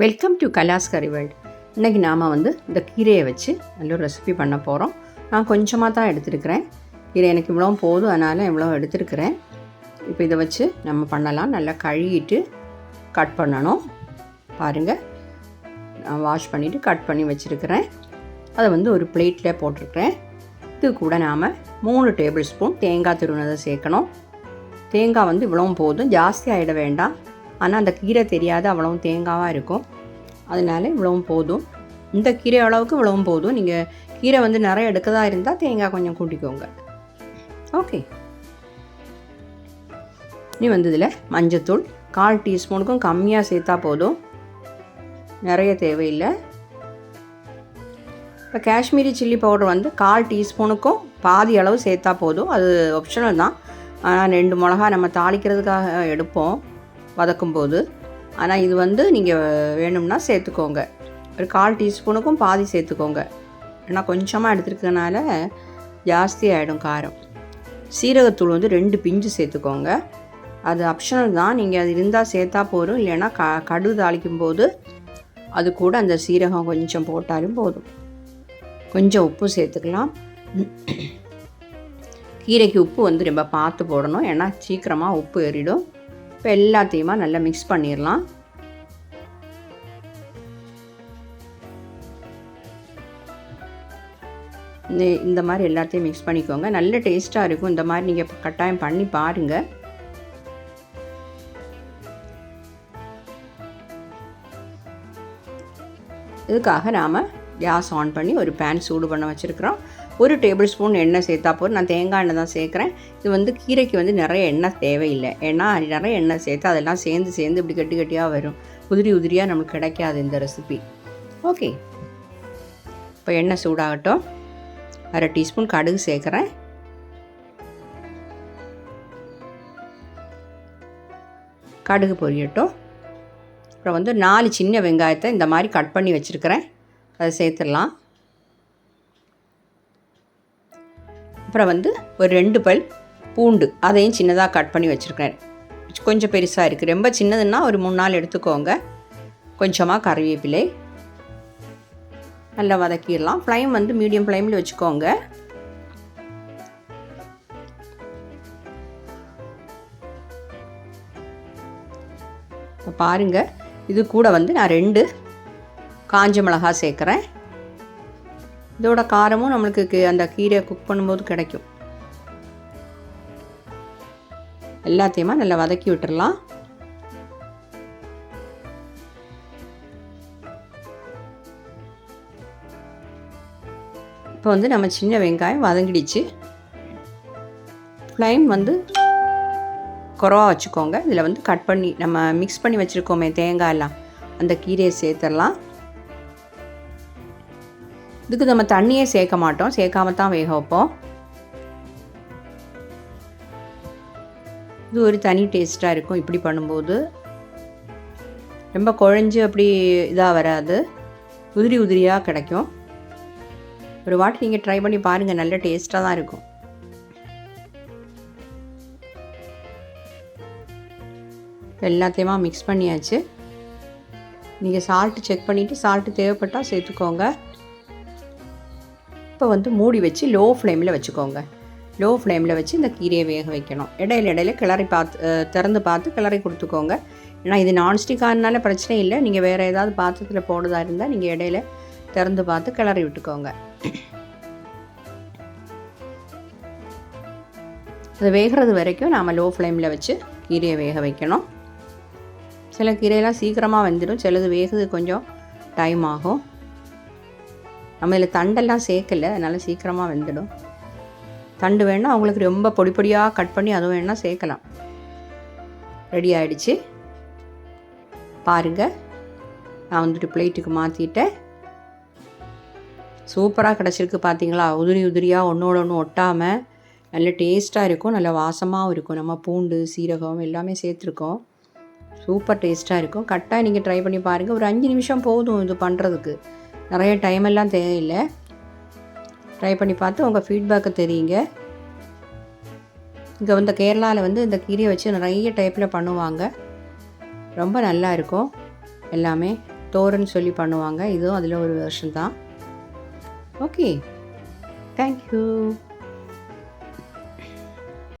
Welcome to கலாஸ் கறி world இன்றைக்கி நாம் வந்து இந்த கீரையை வச்சு நல்ல ஒரு ரெசிபி பண்ண போகிறோம் நான் கொஞ்சமாக தான் எடுத்துருக்கிறேன். கீரை எனக்கு இவ்வளோ போதும் அதனால் இவ்வளோ எடுத்துருக்கிறேன். இப்போ இதை வச்சு நம்ம பண்ணலாம். நல்லா கழுவிட்டு கட் பண்ணணும். பாருங்கள் நான் வாஷ் பண்ணிவிட்டு கட் பண்ணி வச்சுருக்கிறேன். அதை வந்து ஒரு பிளேட்டில் போட்டிருக்கிறேன். இது கூட நாம் மூணு டேபிள் ஸ்பூன் தேங்காய் துருவினதை சேர்க்கணும். தேங்காய் வந்து இவ்வளவும் போதும். ஜாஸ்தி ஆகிட வேண்டாம். ஆனால் அந்த கீரை தெரியாது அவ்வளவும் தேங்காவாக இருக்கும். அதனால இவ்வளவும் போதும். இந்த கீரை அளவுக்கு இவ்வளவும் போதும். நீங்கள் கீரை வந்து நிறைய எடுக்கதா இருந்தால் தேங்காய் கொஞ்சம் கூட்டிக்கோங்க. ஓகே. இனி வந்து இதில் மஞ்சத்தூள். கால் டீஸ்பூனுக்கும் கம்மியாக சேர்த்தா போதும். நிறைய தேவையில்லை. இப்போ காஷ்மீரி சில்லி பவுடர் வந்து கால் டீஸ்பூனுக்கும் பாதி அளவு சேர்த்தா போதும். அது ஆப்ஷனல் தான். ஆனால் ரெண்டு மிளகா நம்ம தாளிக்கிறதுக்காக எடுப்போம். வதக்கும்போது. ஆனால் இது வந்து நீங்கள் வேணும்னா சேர்த்துக்கோங்க. ஒரு கால் டீஸ்பூனுக்கும் பாதி சேர்த்துக்கோங்க. ஏன்னா கொஞ்சமாக எடுத்துருக்கனால ஜாஸ்தி ஆகிடும் காரம். சீரகத்தூள் வந்து ரெண்டு பிஞ்சு சேர்த்துக்கோங்க. அது ஆப்ஷனல் தான். நீங்கள் அது இருந்தால் சேர்த்தா போதும். இல்லைன்னா க கடு தாளிக்கும் போது அது கூட அந்த சீரகம் கொஞ்சம் போட்டாலும் போதும். கொஞ்சம் உப்பு சேர்த்துக்கலாம். கீரைக்கு உப்பு வந்து ரொம்ப பார்த்து போடணும். ஏன்னா சீக்கிரமாக உப்பு ஏறிடும். இப்போ எல்லாத்தையுமா நல்லா மிக்ஸ் பண்ணிடலாம். இந்த இந்த மாதிரி எல்லாத்தையும் மிக்ஸ் பண்ணிக்கோங்க. நல்ல டேஸ்ட்டாக இருக்கும். இந்த மாதிரி நீங்கள் கட்டாயம் பண்ணி பாருங்கள் இதுக்காக நாம் கேஸ் ஆன் பண்ணி ஒரு பேன் சூடு பண்ண வச்சுருக்குறோம். ஒரு டேபிள் ஸ்பூன் எண்ணெய் சேர்த்தா போதும். நான் தேங்காய் எண்ணெய் தான் சேர்க்குறேன். இது வந்து கீரைக்கு வந்து நிறைய எண்ணெய் தேவையில்லை. ஏன்னா நிறைய எண்ணெய் சேர்த்து அதெல்லாம் சேர்ந்து சேர்ந்து இப்படி கட்டி கட்டியாக வரும். உதிரி உதிரியாக நமக்கு கிடைக்காது இந்த ரெசிபி ஓகே இப்போ எண்ணெய் சூடாகட்டும். அரை டீஸ்பூன் கடுகு சேர்க்குறேன். கடுகு பொரியட்டும். அப்புறம் வந்து நாலு சின்ன வெங்காயத்தை இந்த மாதிரி கட் பண்ணி வச்சுருக்கிறேன். அதை சேர்த்துடலாம். அப்புறம் வந்து ஒரு ரெண்டு பல் பூண்டு அதையும் சின்னதாக கட் பண்ணி வச்சுருக்கேன் கொஞ்சம் பெருசாக இருக்குது ரொம்ப சின்னதுன்னா ஒரு மூணு நாள் எடுத்துக்கோங்க. கொஞ்சமாக கறிவேப்பிலை நல்லா வதக்கிடலாம். ஃப்ளைம் வந்து மீடியம் ஃப்ளைமில் வச்சுக்கோங்க. பாருங்கள் இது கூட வந்து நான் ரெண்டு காஞ்ச மிளகா சேர்க்குறேன். இதோட காரமும் நம்மளுக்கு அந்த கீரையை குக் பண்ணும்போது கிடைக்கும். எல்லாத்தையுமா நல்லா வதக்கி விட்டுடலாம் இப்போ வந்து நம்ம சின்ன வெங்காயம் வதங்கிடுச்சு. ஃப்ளைம் வந்து குறவாக வச்சுக்கோங்க. இதில் வந்து கட் பண்ணி நம்ம மிக்ஸ் பண்ணி வச்சுருக்கோமே தேங்காயெல்லாம் அந்த கீரையை சேர்த்துடலாம். இதுக்கு நம்ம தண்ணியே சேர்க்க மாட்டோம். சேர்க்காம தான் வேக வைப்போம். இது ஒரு தனி டேஸ்ட்டாக இருக்கும் இப்படி பண்ணும்போது. ரொம்ப குழஞ்சி அப்படி இதாக வராது. உதிரி உதிரியாக கிடைக்கும். ஒரு வாட்டி நீங்கள் ட்ரை பண்ணி பாருங்கள் நல்ல டேஸ்ட்டாக தான் இருக்கும். எல்லாத்தையுமா மிக்ஸ் பண்ணியாச்சு. நீங்கள் சால்ட்டு செக் பண்ணிவிட்டு சால்ட்டு தேவைப்பட்டால் சேர்த்துக்கோங்க. இப்போ வந்து மூடி வச்சு லோ ஃப்ளேமில் வச்சுக்கோங்க. லோ ஃப்ளேமில் வச்சு இந்த கீரையை வேக வைக்கணும். இடையில இடையில கிளறி பார்த்து திறந்து பார்த்து கிளறி கொடுத்துக்கோங்க. ஏன்னா இது நான்ஸ்டிக்கானால பிரச்சனை இல்லை. நீங்கள் வேறு ஏதாவது பாத்திரத்தில் போடுறதா இருந்தால் நீங்கள் இடையில திறந்து பார்த்து கிளறி விட்டுக்கோங்க. அது வேகிறது வரைக்கும் நாம் லோ ஃப்ளேமில் வச்சு கீரையை வேக வைக்கணும். சில கீரையெல்லாம் சீக்கிரமாக வந்துடும் சிலது வேகுது கொஞ்சம் டைம் ஆகும். நம்ம இதில் தண்டெல்லாம் சேர்க்கல அதனால் சீக்கிரமாக வெந்துடும். தண்டு வேணால் அவங்களுக்கு ரொம்ப பொடி பொடியாக கட் பண்ணி அதுவும் வேணால் சேர்க்கலாம். ரெடி ஆகிடுச்சு பாருங்கள் நான் வந்துட்டு பிளேட்டுக்கு மாற்றிட்டேன் சூப்பராக கிடச்சிருக்கு பார்த்தீங்களா உதிரி உதிரியாக ஒன்றோட ஒன்று ஒட்டாமல் நல்ல டேஸ்ட்டாக இருக்கும் நல்ல வாசமாகவும் இருக்கும். நம்ம பூண்டு சீரகம் எல்லாமே சேர்த்துருக்கோம். சூப்பர் டேஸ்ட்டாக இருக்கும். கரெக்டாக நீங்கள் ட்ரை பண்ணி பாருங்கள் ஒரு அஞ்சு நிமிஷம் போதும் இது பண்ணுறதுக்கு நிறைய டைம் எல்லாம் தேவையில்லை. ட்ரை பண்ணி பார்த்து உங்கள் ஃபீட்பேக்கை தெரியுங்க. இங்கே வந்து கேரளாவில் வந்து இந்த கீரையை வச்சு நிறைய டைப்பில் பண்ணுவாங்க. ரொம்ப நல்லா இருக்கும். எல்லாமே தோரன் சொல்லி பண்ணுவாங்க. இதுவும் அதில் ஒரு வருஷன் தான். Okay thank you